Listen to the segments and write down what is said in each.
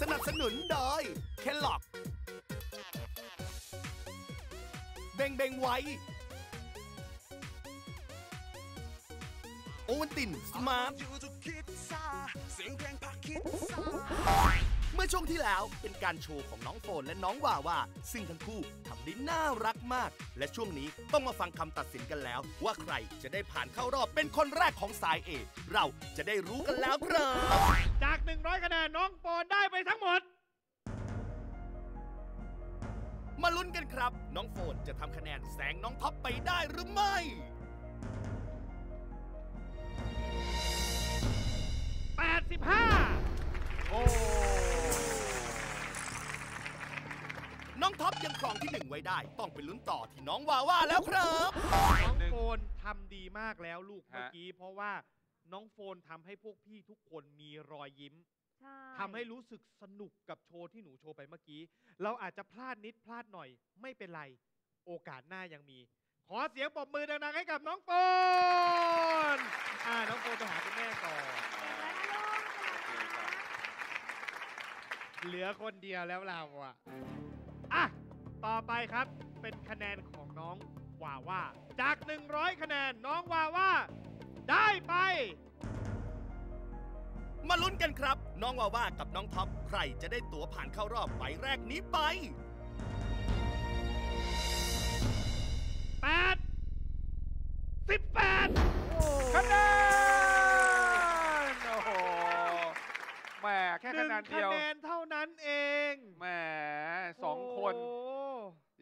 สนับสนุนโดยเคลล็อกเบงเบงไว้ โอวันติน สมาร์ทเมื่อ ช่วงที่แล้วเป็นการโชว์ของน้องโฟนและน้องวาวาซึ่งทั้งคู่ทำได้น่ารักมาก และช่วงนี้ต้องมาฟังคำตัดสินกันแล้ว ว่าใครจะได้ผ่านเข้ารอบเป็นคนแรกของสายเอเราจะได้รู้กันแล้วครับ จาก 100 คะแนนน้องโฟนได้ไปทั้งหมด มาลุ้นกันครับ น้องโฟนจะทำคะแนนแซงน้องท็อปไปได้หรือไม่ น้องท็อปยังครองที่หนึ่งไว้ได้ ต้องไปลุ้นต่อที่น้องวาว่าแล้วครับ น้องโฟนทำดีมากแล้วลูกฮะเมื่อกี้ เพราะว่าน้องโฟนทำให้พวกพี่ทุกคนมีรอยยิ้มใช่ทำให้รู้สึกสนุกกับโชว์ที่หนูโชว์ไปเมื่อกี้ เราอาจจะพลาดนิดพลาดหน่อย ไม่เป็นไร โอกาสหน้ายังมี ขอเสียงปรบมือดังๆให้กับน้องโฟนอ่าน้องโฟนไปหาคุณแม่ก่อนเก่งแล้วนะลูกโอเคครับเหลือคนเดียวแล้วเราอะ อะ ต่อไปครับ เป็นคะแนนของน้องวาว่า จาก 100 คะแนนน้องวาว่าได้ไป มาลุ้นกันครับ น้องวาว่ากับน้องท็อปใครจะได้ตั๋วผ่านเข้ารอบใบแรกนี้ไป8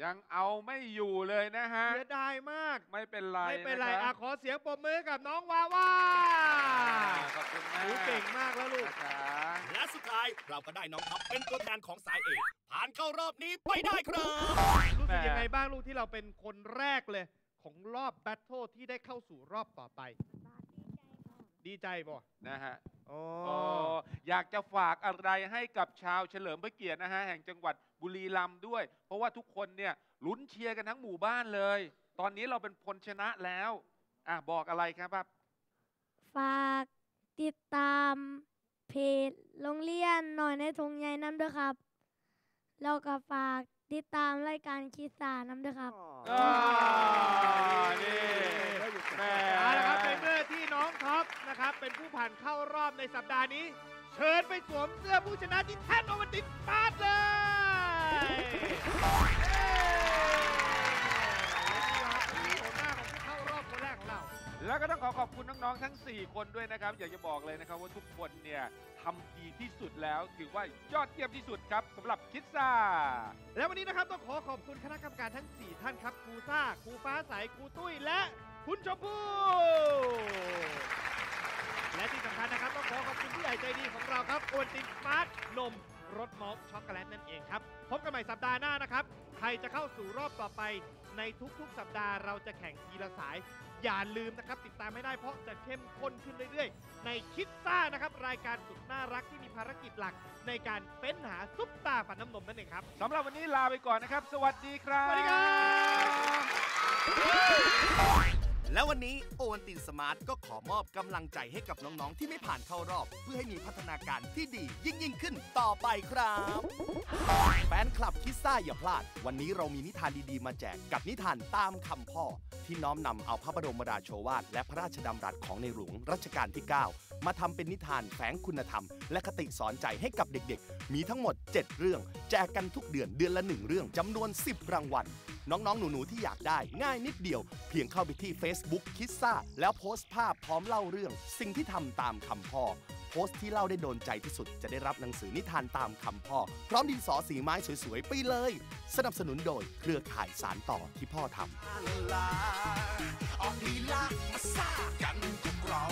ยังเอาไม่อยู่เลยนะฮะ เสียดายมาก ไม่เป็นไรไม่เป็นไรคอะบขอเสียงปรบมือกับน้องวาว่าขอบคุณหมากนูเก่งมากแล้วลูกนะคะและสุดท้ายเราก็ได้น้องท็อปเป็นตัวแทนของสายเอผ่านเข้ารอบนี้ไปได้ครับ รู้สึกยังไงบ้างลูกที่เราเป็นคนแรกเลย ของรอบแบทเทิลที่ได้เข้าสู่รอบต่อไป ดีใจบ่นะฮะโอ้โอ้อยากจะฝากอะไรให้กับชาวเฉลิมพระเกียรตินะฮะแห่งจังหวัดบุรีรัมย์ด้วย เพราะว่าทุกคนเนี่ยลุ้นเชียร์กันทั้งหมู่บ้านเลย ตอนนี้เราเป็นคนชนะแล้วอะบอกอะไรครับครับฝากติดตามเพจโรงเรียนหน่อยในทงใหญ่น้ำด้วยครับแล้วก็ฝากติดตามรายการคิดสาน้ำด้วยครับอ่านี่ ในสัปดาห์นี้ เชิญไปสวมเสื้อผู้ชนะที่แท่นโอวันตินปาร์ตเลยเย้หน้าของผู้เข้ารอบคนแรกของเรา แล้วก็ต้องขอขอบคุณน้องๆทั้ง 4 คนด้วยนะครับ อยากจะบอกเลยนะครับว่าทุกคนเนี่ยทำดีที่สุดแล้ว ถือว่ายอดเยี่ยมที่สุดครับสำหรับคิดซ่า และวันนี้นะครับต้องขอขอบคุณคณะกรรมการทั้ง 4 ท่านครับครูซ่าครูฟ้าใสครูตุ้ยและคุณชมพู่ ใหญ่ใจดีของเราครับโอนตินสมาร์ทนมรสมอลต์ช็อกโกแลตนั่นเองครับ พบกันใหม่สัปดาห์หน้านะครับ ใครจะเข้าสู่รอบต่อไปในทุกๆ สัปดาห์เราจะแข่งทีละสาย อย่าลืมนะครับติดตามไม่ได้เพราะจะเข้มข้นขึ้นเรื่อยๆ ในคิดซ่านะครับ รายการสุดน่ารักที่มีภารกิจหลัก ในการเฟ้นหาซุปตาฝันน้ำนมนั่นเองครับสำหรับวันนี้ลาไปก่อนนะครับ สวัสดีครับ สวัสดีครับ และวันนี้โอวันตินสมาร์ทก็ขอมอบกำลังใจให้กับน้องๆ ที่ไม่ผ่านเข้ารอบ เพื่อให้มีพัฒนาการที่ดียิ่งยิ่งขึ้นต่อไปครับ แฟนคลับคิดซ่าอย่าพลาด วันนี้เรามีนิทานดีๆ มาแจกกับนิทานตามคำพ่อ ที่น้อมนำเอาพระบรมราโชวาทและพระราชดำรัสของในหลวงรัชกาลที่ 9 มาทำเป็นนิทานแฝงคุณธรรม และคติสอนใจให้กับเด็กๆ มีทั้งหมด 7 เรื่อง แจกกันทุกเดือนเดือนละ 1 เรื่องจำนวน 10 รางวัล น้องๆ หนูๆ ที่อยากได้ง่ายนิดเดียว เพียงเข้าไปที่ Facebook คิดซ่า แล้วโพสต์ภาพพร้อมเล่าเรื่อง สิ่งที่ทำตามคำพ่อ โพสต์ที่เล่าได้โดนใจที่สุดจะได้รับหนังสือนิทานตามคำพ่อ พร้อมดินสอสีไม้สวยๆ ไปเลย สนับสนุนโดยเครือข่ายสารต่อที่พ่อทำออกลีลามาซ่ากันทุกเรา